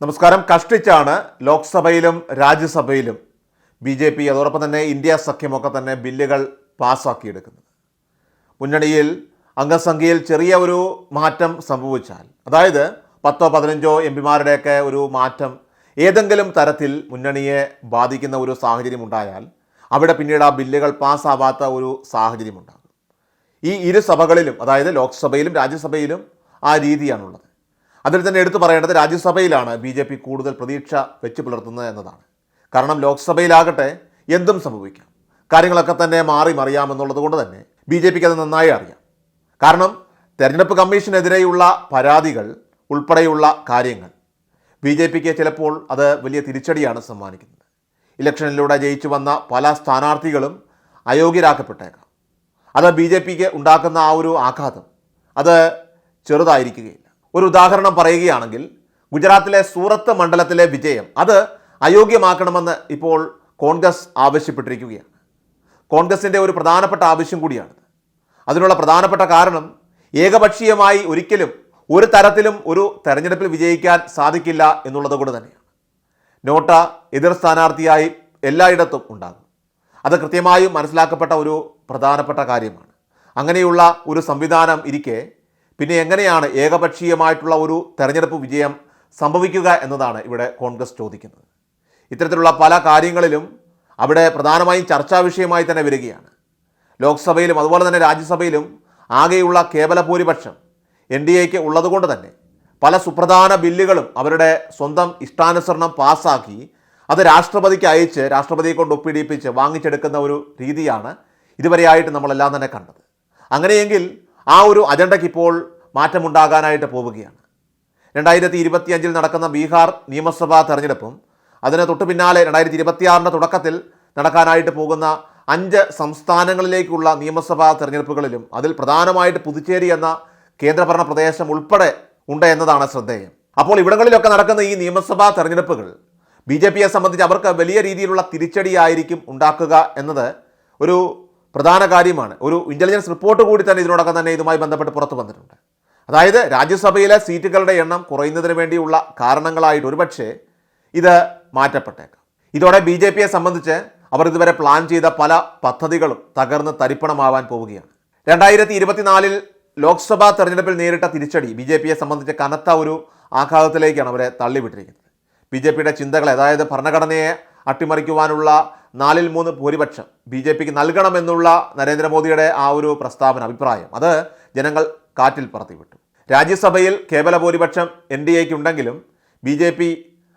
നമസ്കാരം. കഷ്ടിച്ചാണ് ലോക്സഭയിലും രാജ്യസഭയിലും ബി ജെ പി അതോടൊപ്പം തന്നെ ഇന്ത്യ സഖ്യമൊക്കെ തന്നെ ബില്ലുകൾ പാസ്സാക്കിയെടുക്കുന്നത് മുന്നണിയിൽ അംഗസംഖ്യയിൽ ചെറിയ ഒരു മാറ്റം സംഭവിച്ചാൽ അതായത് പത്തോ പതിനഞ്ചോ എം പിമാരുടെയൊക്കെ ഒരു മാറ്റം ഏതെങ്കിലും തരത്തിൽ മുന്നണിയെ ബാധിക്കുന്ന ഒരു സാഹചര്യം ഉണ്ടായാൽ അവിടെ പിന്നീട് ആ ബില്ലുകൾ പാസ്സാവാത്ത ഒരു സാഹചര്യമുണ്ടാകും. ഈ ഇരു സഭകളിലും അതായത് ലോക്സഭയിലും രാജ്യസഭയിലും ആ രീതിയാണുള്ളത്. അതിൽ തന്നെ എടുത്തു പറയേണ്ടത് രാജ്യസഭയിലാണ് ബി ജെ പി കൂടുതൽ പ്രതീക്ഷ വെച്ച് പുലർത്തുന്നത് എന്നതാണ്. കാരണം ലോക്സഭയിലാകട്ടെ എന്തും സംഭവിക്കാം. കാര്യങ്ങളൊക്കെ തന്നെ മാറി മറിയാമെന്നുള്ളത് കൊണ്ട് തന്നെ ബി ജെ പിക്ക് അത് നന്നായി അറിയാം. കാരണം തെരഞ്ഞെടുപ്പ് കമ്മീഷനെതിരെയുള്ള പരാതികൾ ഉൾപ്പെടെയുള്ള കാര്യങ്ങൾ ബി ജെ പിക്ക് ചിലപ്പോൾ അത് വലിയ തിരിച്ചടിയാണ് സമ്മാനിക്കുന്നത്. ഇലക്ഷനിലൂടെ ജയിച്ചു വന്ന പല സ്ഥാനാർത്ഥികളും അയോഗ്യരാക്കപ്പെട്ടേക്കാം. അത് ബി ജെ പിക്ക് ഉണ്ടാക്കുന്ന ആ ഒരു ആഘാതം അത് ചെറുതായിരിക്കുകയില്ല. ഒരു ഉദാഹരണം പറയുകയാണെങ്കിൽ ഗുജറാത്തിലെ സൂറത്ത് മണ്ഡലത്തിലെ വിജയം അത് അയോഗ്യമാക്കണമെന്ന് ഇപ്പോൾ കോൺഗ്രസ് ആവശ്യപ്പെട്ടിരിക്കുകയാണ്. കോൺഗ്രസിന്റെ ഒരു പ്രധാനപ്പെട്ട ആവശ്യം കൂടിയാണ്. അതിനുള്ള പ്രധാനപ്പെട്ട കാരണം ഏകപക്ഷീയമായി ഒരിക്കലും ഒരു തരത്തിലും ഒരു തെരഞ്ഞെടുപ്പിൽ വിജയിക്കാൻ സാധിക്കില്ല എന്നുള്ളത് കൊണ്ട് തന്നെയാണ്. നോട്ട എതിർ സ്ഥാനാർത്ഥിയായി എല്ലായിടത്തും ഉണ്ടാകും. അത് കൃത്യമായും മനസ്സിലാക്കപ്പെട്ട ഒരു പ്രധാനപ്പെട്ട കാര്യമാണ്. അങ്ങനെയുള്ള ഒരു സംവിധാനം ഇരിക്കെ പിന്നെ എങ്ങനെയാണ് ഏകപക്ഷീയമായിട്ടുള്ള ഒരു തെരഞ്ഞെടുപ്പ് വിജയം സംഭവിക്കുക എന്നതാണ് ഇവിടെ കോൺഗ്രസ് ചോദിക്കുന്നത്. ഇത്തരത്തിലുള്ള പല കാര്യങ്ങളിലും അവിടെ പ്രധാനമായും ചർച്ചാ വിഷയമായി തന്നെ വരികയാണ്. ലോക്സഭയിലും അതുപോലെ തന്നെ രാജ്യസഭയിലും ആകെയുള്ള കേവല ഭൂരിപക്ഷം എൻ ഡി എക്ക് ഉള്ളതുകൊണ്ട് തന്നെ പല സുപ്രധാന ബില്ലുകളും അവരുടെ സ്വന്തം ഇഷ്ടാനുസരണം പാസ്സാക്കി അത് രാഷ്ട്രപതിക്ക് അയച്ച് രാഷ്ട്രപതിയെ കൊണ്ട് ഒപ്പിടിപ്പിച്ച് വാങ്ങിച്ചെടുക്കുന്ന ഒരു രീതിയാണ് ഇതുവരെയായിട്ട് നമ്മളെല്ലാം തന്നെ കണ്ടത്. അങ്ങനെയെങ്കിൽ ആ ഒരു അജണ്ടയ്ക്ക് ഇപ്പോൾ മാറ്റമുണ്ടാകാനായിട്ട് പോവുകയാണ്. രണ്ടായിരത്തി ഇരുപത്തിയഞ്ചിൽ നടക്കുന്ന ബീഹാർ നിയമസഭാ തെരഞ്ഞെടുപ്പും അതിന് തൊട്ടു പിന്നാലെ രണ്ടായിരത്തി ഇരുപത്തിയാറിന്റെ തുടക്കത്തിൽ നടക്കാനായിട്ട് പോകുന്ന അഞ്ച് സംസ്ഥാനങ്ങളിലേക്കുള്ള നിയമസഭാ തെരഞ്ഞെടുപ്പുകളിലും അതിൽ പ്രധാനമായിട്ട് പുതുച്ചേരി എന്ന കേന്ദ്രഭരണ പ്രദേശം ഉൾപ്പെടെ ഉണ്ട് എന്നതാണ് ശ്രദ്ധേയം. അപ്പോൾ ഇവിടങ്ങളിലൊക്കെ നടക്കുന്ന ഈ നിയമസഭാ തെരഞ്ഞെടുപ്പുകൾ ബി ജെ പിയെ സംബന്ധിച്ച് അവർക്ക് വലിയ രീതിയിലുള്ള തിരിച്ചടിയായിരിക്കും ഉണ്ടാക്കുക എന്നത് ഒരു പ്രധാന കാര്യമാണ്. ഒരു ഇന്റലിജൻസ് റിപ്പോർട്ട് കൂടി തന്നെ ഇതിനോടൊപ്പം തന്നെ ഇതുമായി ബന്ധപ്പെട്ട് പുറത്തു വന്നിട്ടുണ്ട്. അതായത് രാജ്യസഭയിലെ സീറ്റുകളുടെ എണ്ണം കുറയുന്നതിന് വേണ്ടിയുള്ള കാരണങ്ങളായിട്ട് ഒരുപക്ഷെ ഇത് മാറ്റപ്പെട്ടേക്കാം. ഇതോടെ ബി ജെ പിയെ സംബന്ധിച്ച് അവർ ഇതുവരെ പ്ലാൻ ചെയ്ത പല പദ്ധതികളും തകർന്ന് തരിപ്പണമാവാൻ പോവുകയാണ്. രണ്ടായിരത്തി ഇരുപത്തിനാലിൽ ലോക്സഭാ തെരഞ്ഞെടുപ്പിൽ നേരിട്ട തിരിച്ചടി ബി ജെ പിയെ സംബന്ധിച്ച് കനത്ത ഒരു ആഘാതത്തിലേക്കാണ് അവരെ തള്ളിവിട്ടിരിക്കുന്നത്. ബി ജെ പിയുടെ ചിന്തകളെ അതായത് ഭരണഘടനയെ അട്ടിമറിക്കുവാനുള്ള നാലിൽ മൂന്ന് ഭൂരിപക്ഷം ബി ജെ പിക്ക് നൽകണമെന്നുള്ള നരേന്ദ്രമോദിയുടെ ആ ഒരു പ്രസ്താവന അഭിപ്രായം. അത് ജനങ്ങൾ കാറ്റിൽ പറത്തിവിട്ടു. രാജ്യസഭയിൽ കേവല ഭൂരിപക്ഷം എൻ ഡി എക്ക് ഉണ്ടെങ്കിലും ബി ജെ പി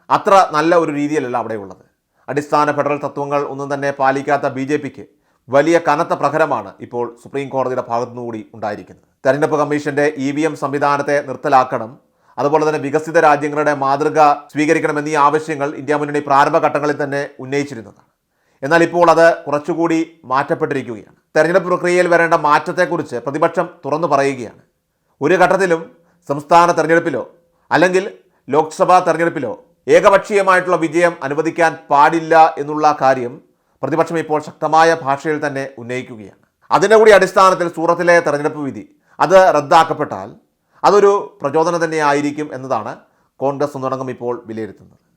അത്ര നല്ല ഒരു രീതിയിലല്ല അവിടെയുള്ളത്. അടിസ്ഥാന ഫെഡറൽ തത്വങ്ങൾ ഒന്നും തന്നെ പാലിക്കാത്ത ബി ജെ പിക്ക് വലിയ കനത്ത പ്രഹരമാണ് ഇപ്പോൾ സുപ്രീം കോടതിയുടെ ഭാഗത്തുനിന്നുകൂടി ഉണ്ടായിരിക്കുന്നത്. തെരഞ്ഞെടുപ്പ് കമ്മീഷന്റെ ഇ വി എം സംവിധാനത്തെ നിർത്തലാക്കണം അതുപോലെ തന്നെ വികസിത രാജ്യങ്ങളുടെ മാതൃക സ്വീകരിക്കണം ഈ ആവശ്യങ്ങൾ ഇന്ത്യ മുന്നണി പ്രാരംഭഘട്ടങ്ങളിൽ തന്നെ ഉന്നയിച്ചിരുന്നതാണ്. എന്നാൽ ഇപ്പോൾ അത് കുറച്ചുകൂടി മാറ്റപ്പെട്ടിരിക്കുകയാണ്. തെരഞ്ഞെടുപ്പ് പ്രക്രിയയിൽ വരേണ്ട മാറ്റത്തെക്കുറിച്ച് പ്രതിപക്ഷം തുറന്നു പറയുകയാണ്. ഒരു ഘട്ടത്തിലും സംസ്ഥാന തെരഞ്ഞെടുപ്പിലോ അല്ലെങ്കിൽ ലോക്സഭാ തെരഞ്ഞെടുപ്പിലോ ഏകപക്ഷീയമായിട്ടുള്ള വിജയം അനുവദിക്കാൻ പാടില്ല എന്നുള്ള കാര്യം പ്രതിപക്ഷം ഇപ്പോൾ ശക്തമായ ഭാഷയിൽ തന്നെ ഉന്നയിക്കുകയാണ്. അതിന്റെ കൂടി അടിസ്ഥാനത്തിൽ സൂറത്തിലെ തെരഞ്ഞെടുപ്പ് വിധി അത് റദ്ദാക്കപ്പെട്ടാൽ അതൊരു പ്രചോദനം തന്നെ ആയിരിക്കും എന്നതാണ് കോൺഗ്രസ് ഒന്നടങ്കം ഇപ്പോൾ വിലയിരുത്തുന്നത്.